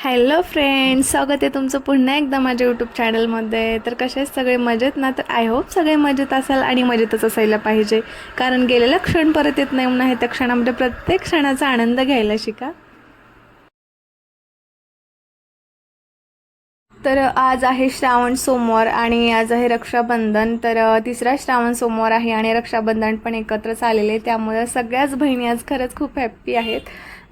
Hello friends स्वागत आहे तुमचं पुन्हा एकदा माझ्या यूट्यूब चॅनलमध्ये तर कसे सगळे? मजेत ना? तर आय होप सगळे मजेत असाल आणि मजेतच असायला पाहिजे. कारण गेलेला क्षण परत येत नाही म्हणून आहे त्या क्षणामध्ये प्रत्येक क्षणाचा आनंद घ्यायला शिका. तर आज आहे श्रावण सोमवार आणि आज आहे रक्षाबंधन. तर तिसरा श्रावण सोमवार आहे आणि रक्षाबंधन पण एकत्रच आलेले त्यामुळे सगळ्याच बहिणी आज खरंच खूप हॅप्पी आहेत.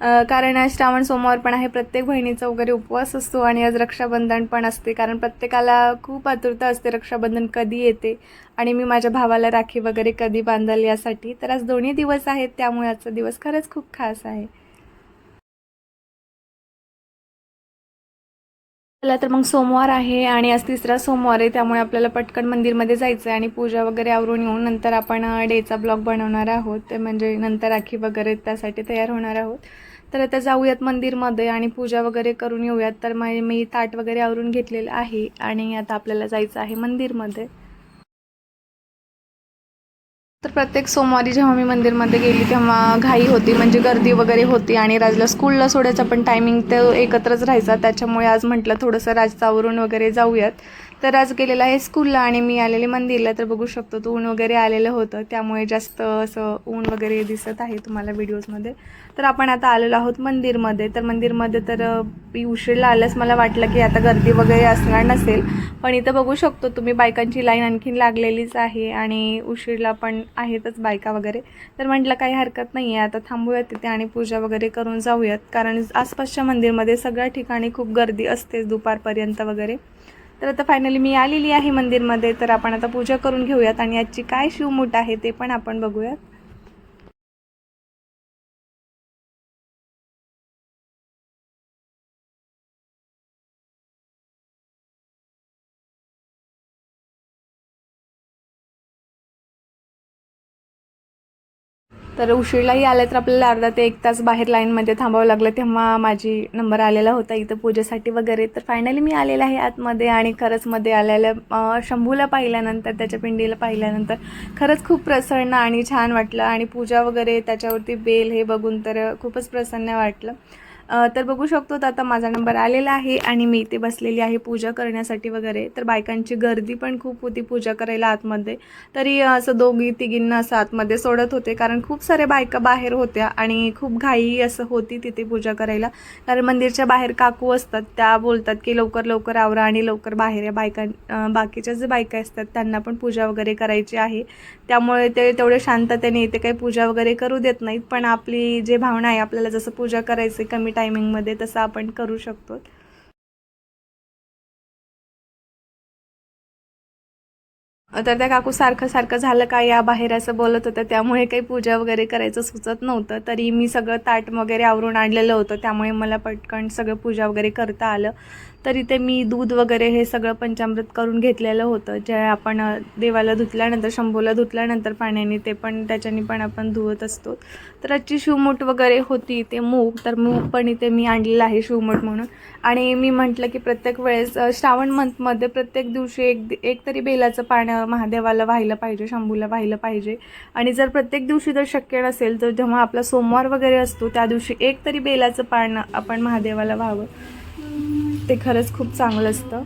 कारण आज श्रावण सोमवार पण आहे प्रत्येक बहिणीचा वगैरे उपवास असतो आणि आज रक्षाबंधन पण असते. कारण प्रत्येकाला खूप आतुरता असते रक्षाबंधन कधी येते आणि मी माझ्या भावाला राखी वगैरे कधी बांधाल यासाठी. तर आज दोन्ही दिवस आहेत त्यामुळे आजचा दिवस खरंच खूप खास आहे. चला तर मग सोमवार आहे आणि आज तिसरा सोमवार आहे त्यामुळे आपल्याला पटकन मंदिरमध्ये जायचं आहे आणि पूजा वगैरे आवरून येऊन नंतर आपण डेचा ब्लॉग बनवणार आहोत. म्हणजे नंतर राखी वगैरे त्यासाठी तयार होणार आहोत. तर आता जाऊयात मंदिरमध्ये आणि पूजा वगैरे करून येऊयात. तर मग मी ताट वगैरे आवरून घेतलेलं आहे आणि आता आपल्याला जायचं आहे मंदिरमध्ये. तर प्रत्येक सोमवारी जेव्हा मी मंदिरमध्ये गेली तेव्हा घाई होती म्हणजे गर्दी वगैरे होती आणि राजला स्कूलला सोडायचा पण टायमिंग ते एकत्रच राहायचा. त्याच्यामुळे आज म्हटलं थोडंसं राजचं आवरून वगैरे जाऊयात. तर आज गेलेला आहे स्कूलला आणि मी आलेले मंदिरला तर बघू शकतो तो ऊन वगैरे आलेलं होतं. त्यामुळे जास्त असं ऊन वगैरे दिसत आहे तुम्हाला व्हिडिओजमध्ये. तर आपण आता आलेलो आहोत मंदिरमध्ये. तर मंदिरमध्ये तर उशीरला मी आल्यास मला वाटलं की आता गर्दी वगैरे असणार नसेल. पण इथं बघू शकतो तुम्ही बायकांची लाईन आणखीन लागलेलीच आहे आणि उशीरला पण आहेतच बायका वगैरे. तर म्हटलं काही हरकत नाही आहे आता थांबूयात तिथे आणि पूजा वगैरे करून जाऊयात. कारण आसपासच्या मंदिरमध्ये सगळ्या ठिकाणी खूप गर्दी असतेच दुपारपर्यंत वगैरे. तर आता फायनली मी आलेली आहे मंदिरमध्ये. तर आपण आता पूजा करून घेऊयात आणि आजची काय शिवमूठ आहे ते पण आपण बघूयात. तर उशीरलाही आलं तर आपल्याला अर्धा ते एक तास बाहेर लाईनमध्ये थांबावं लागलं. तेव्हा माझी नंबर आलेला होता इथं पूजेसाठी वगैरे. तर फायनली मी आलेला आहे आतमध्ये आणि खरंच मध्ये आलेल्या शंभूला पाहिल्यानंतर त्याच्या पिंडीला पाहिल्यानंतर खरंच खूप प्रसन्न आणि छान वाटलं. आणि पूजा वगैरे त्याच्यावरती बेल हे बघून तर खूपच प्रसन्न वाटलं. तर बघू शकतो आता माझा नंबर आलेला आहे आणि मी इथे बसलेली आहे पूजा करण्यासाठी वगैरे. तर बायकांची गर्दी पण खूप होती पूजा करायला आतमध्ये. तरी असं दोघी तिघींना असं आतमध्ये सोडत होते कारण खूप साऱ्या बायका बाहेर होत्या आणि खूप घाई असं होती तिथे पूजा करायला. कारण मंदिरच्या बाहेर काकू असतात त्या बोलतात की लवकर लवकर आवरा आणि लवकर बाहेर या बायकां बाकीच्या जे बायका असतात त्यांना पण पूजा वगैरे करायची आहे. त्यामुळे ते तेवढे शांततेने इथे काही पूजा वगैरे करू देत नाहीत. पण आपली जे भावना आहे आपल्याला जसं पूजा करायचं कमी टायमिंगमध्ये तसं आपण करू शकतो. तर त्या काकू सारखं सारखं झालं का या बाहेर असं बोलत होतं. त्यामुळे काही पूजा वगैरे करायचं सुचत नव्हतं. तरी मी सगळं ताट वगैरे आवरून आणलेलं होतं. त्यामुळे मला पटकन सगळं पूजा वगैरे करता आलं. तरी ते मी दूध वगैरे हे सगळं पंचामृत करून घेतलेलं होतं. जे आपण देवाला धुतल्यानंतर शंभूला धुतल्यानंतर पाण्याने ते पण त्याच्याने पण आपण धुवत असतो. तर आजची शिवमूठ वगैरे होती ते मूग. तर मूग पण इथे मी आणलेलं आहे शिवमूठ म्हणून. आणि मी म्हटलं की प्रत्येक वेळेस श्रावण मंथमध्ये प्रत्येक दिवशी एक एक तरी बेलाचं पाणी महादेवाला व्हायला पाहिजे शंभूला व्हायला पाहिजे. आणि जर प्रत्येक दिवशी जर शक्य नसेल तर जेव्हा आपला सोमवार वगैरे असतो त्या दिवशी एक तरी बेलाचं पान आपण महादेवाला व्हावं. ते खरंच खूप चांगलं असतं.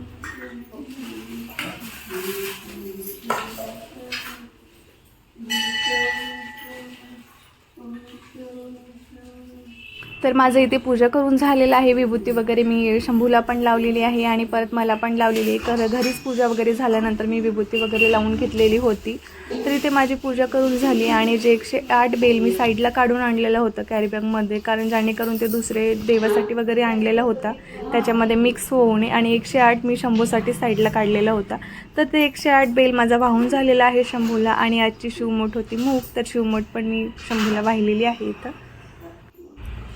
तर माझं इथे पूजा करून झालेलं आहे. विभूती वगैरे मी शंभूला पण लावलेली आहे आणि परत मला पण लावलेली आहे. घर घरीच पूजा वगैरे झाल्यानंतर मी विभूती वगैरे लावून घेतलेली होती. तर इथे माझी पूजा करून झाली आणि जे एकशे आठ बेल मी साईडला काढून आणलेलं होतं कॅरीबॅगमध्ये कारण जेणेकरून ते दुसरे देवासाठी वगैरे आणलेला होता. त्याच्यामध्ये मिक्स होऊ नये आणि एकशे आठ मी शंभूसाठी साईडला काढलेला होता. तर ते एकशे आठ बेल माझा वाहून झालेला आहे शंभूला आणि आजची शिवमोठ होती मूग. तर शिवमोठ पण मी शंभूला वाहिलेली आहे इथं.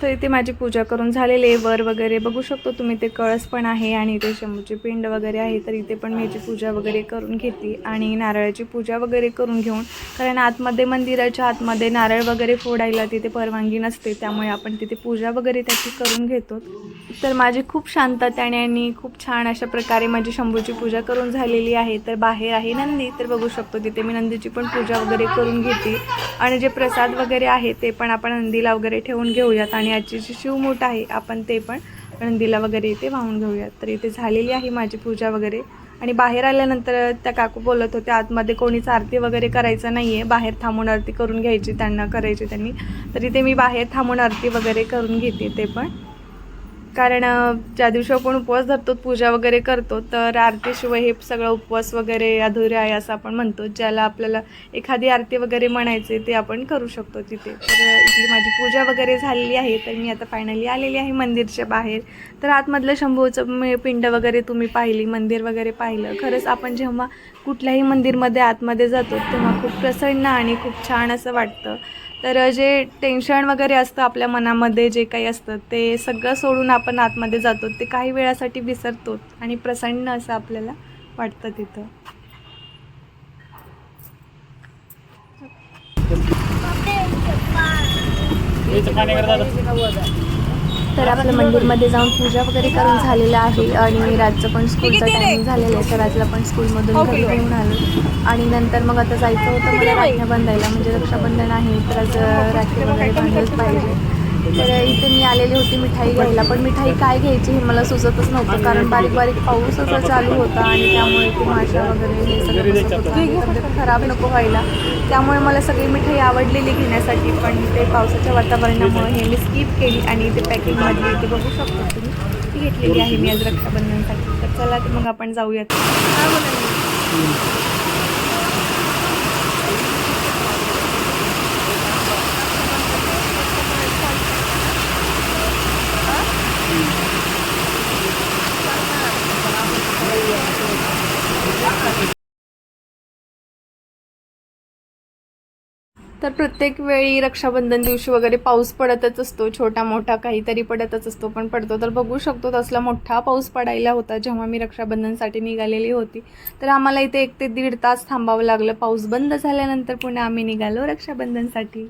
तर इथे माझी पूजा करून झालेले वर वगैरे बघू शकतो तुम्ही ते कळस पण आहे आणि इथे शंभूचे पिंड वगैरे आहे. तर इथे पण मी याची पूजा वगैरे करून घेतली आणि नारळाची पूजा वगैरे करून घेऊन कारण आतमध्ये मंदिराच्या आतमध्ये नारळ वगैरे फोडायला तिथे परवानगी नसते. त्यामुळे आपण तिथे पूजा वगैरे त्याची करून घेतो. तर माझी खूप शांततेने आणि खूप छान अशा प्रकारे माझी शंभूची पूजा करून झालेली आहे. तर बाहेर आहे नंदी तर बघू शकतो तिथे मी नंदीची पण पूजा वगैरे करून घेते. आणि जे प्रसाद वगैरे आहे ते पण आपण नंदीला वगैरे ठेवून घेऊयात आणि आणि आजची जी शिवमूठ आहे आपण ते पण नंदीला वगैरे इथे वाहून घेऊयात. तर इथे झालेली आहे माझी पूजा वगैरे. आणि बाहेर आल्यानंतर त्या काकू बोलत होत्या आतमध्ये कोणीच आरती वगैरे करायचं नाही आहे बाहेर थांबून आरती करून घ्यायची त्यांना करायची त्यांनी. तर इथे मी बाहेर थांबून आरती वगैरे करून घेते ते पण. कारण ज्या दिवशी आपण उपवास धरतो पूजा वगैरे करतो तर आरतीशिवाय हे सगळं उपवास वगैरे अधुरे आहे असं आपण म्हणतो. ज्याला आपल्याला एखादी आरती वगैरे म्हणायचे ते आपण करू शकतो तिथे. तर इथली माझी पूजा वगैरे झालेली आहे तर मी आता फायनली आलेली आहे मंदिरच्या बाहेर. तर आतमधलं शंभूचं मी पिंड वगैरे तुम्ही पाहिली मंदिर वगैरे पाहिलं. खरंच आपण जेव्हा कुठल्याही मंदिरमध्ये आतमध्ये जातो तेव्हा खूप प्रसन्न आणि खूप छान असं वाटतं. तर जे टेन्शन वगैरे असतं आपल्या मनामध्ये जे काही असतं ते सगळं सोडून आपण आतमध्ये जातो. ते काही वेळासाठी विसरतो आणि प्रसन्न असं आपल्याला वाटतं तिथं. तर आपल्या मंदिरमध्ये जाऊन पूजा वगैरे करून झालेलं आहे आणि राजचं पण स्कूलचं टायमिंग झालेलं आहे. तर राजला पण स्कूलमधून घरी घेऊन आलो. आणि नंतर मग आता जायचं होतं मला राख्या बांधायला म्हणजे रक्षाबंधन आहे तर आज राखी वगैरे बांधलंच पाहिजे. तर इथे मी आलेली होती मिठाई घ्यायला. पण मिठाई काय घ्यायची हे मला सुचतच नव्हतं. कारण बारीक बारीक पाऊस असा चालू होता आणि त्यामुळे ते माशा वगैरे हे सगळं खराब नको व्हायला. त्यामुळे मला सगळी मिठाई आवडलेली घेण्यासाठी पण ते पावसाच्या वातावरणामुळे हे मी स्किप केली आणि ते पॅकिंगमधली ते बघू शकतो तुम्ही. ती घेतलेली आहे मी आज रक्षाबंधनसाठी. तर चला तर मग आपण जाऊयात. काय बोला तर प्रत्येक वेळी रक्षाबंधन दिवशी वगैरे पाऊस पडतच असतो छोटा मोठा काहीतरी पडतच असतो पण पडतो. तर बघू शकतो तसला मोठा पाऊस पडायला होता जेव्हा मी रक्षाबंधनसाठी निघालेली होती. तर आम्हाला इथे एक ते दीड तास थांबावं लागलं. पाऊस बंद झाल्यानंतर पुन्हा आम्ही निघालो रक्षाबंधनसाठी.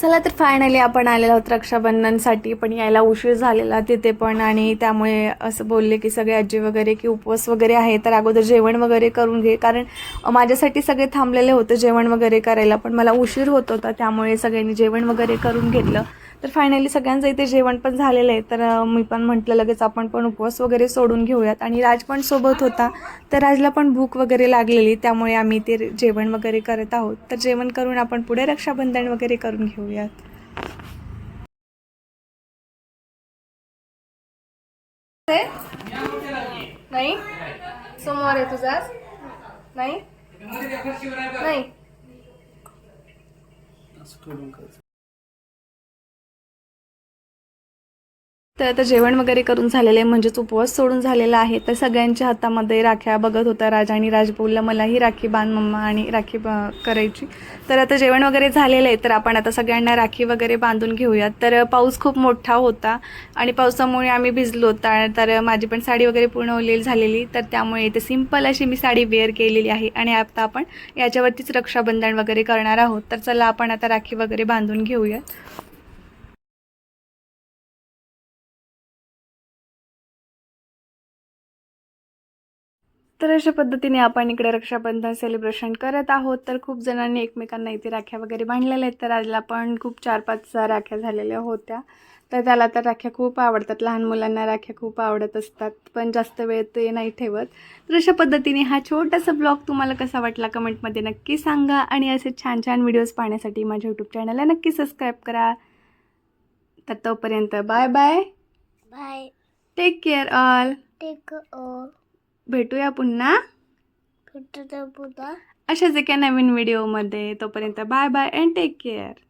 चला तर फायनली आपण आलेलो आहोत रक्षाबंधनसाठी. पण यायला उशीर झालेला तिथे पण आणि त्यामुळे असं बोलले की सगळे आजी वगैरे की उपवास वगैरे आहे तर अगोदर जेवण वगैरे करून घे. कारण माझ्यासाठी सगळे थांबलेले होते जेवण वगैरे करायला पण मला उशीर होत होता त्यामुळे सगळ्यांनी जेवण वगैरे करून घेतलं. तर फायनली सगळ्यांचं इथे जेवण पण झालेलं आहे. तर मी पण म्हटलं लगेच आपण पण उपवास वगैरे सोडून घेऊयात. आणि राज पण सोबत होता. तर राजला पण भूक वगैरे लागलेली त्यामुळे आम्ही ते जेवण वगैरे करत आहोत. तर जेवण करून आपण पुढे रक्षाबंधन वगैरे करून घेऊयात नाही सोमवार आहे तुझा आज? नाही नाही तर आता जेवण वगैरे करून झालेलं आहे म्हणजेच उपवास सोडून झालेला आहे. तर सगळ्यांच्या हातामध्ये राख्या बघत होता राज आणि राज बोलला मलाही राखी बांध मम्मा आणि राखी करायची. तर आता जेवण वगैरे झालेलं आहे तर आपण आता सगळ्यांना राखी वगैरे बांधून घेऊयात. तर पाऊस खूप मोठा होता आणि पावसामुळे आम्ही भिजलो होता. तर माझी पण साडी वगैरे पूर्ण ओलेली झालेली तर त्यामुळे इथे सिंपल अशी मी साडी वेअर केलेली आहे आणि आता आपण याच्यावरतीच रक्षाबंधन वगैरे करणार आहोत. तर चला आपण आता राखी वगैरे बांधून घेऊयात. तर अशा पद्धतीने आपण इकडे रक्षाबंधन सेलिब्रेशन करत आहोत. तर खूप जणांनी एकमेकांना इथे राख्या वगैरे बांधलेल्या आहेत. तर आजला पण खूप चार पाच राख्या झालेल्या होत्या. तर त्याला तर राख्या खूप आवडतात. लहान मुलांना राख्या खूप आवडत असतात. पण जास्त वेळ ते नाही ठेवत. तर अशा पद्धतीने हा छोटासा ब्लॉग तुम्हाला कसा वाटला कमेंटमध्ये नक्की सांगा. आणि असे छान छान व्हिडिओज पाहण्यासाठी माझ्या यूट्यूब चॅनलला नक्की सबस्क्राईब करा. तर तोपर्यंत bye bye bye take care all take ओ भेटूया पुन्हा. पुन्हा. अशाच एका नवीन व्हिडिओमध्ये तोपर्यंत bye bye and take care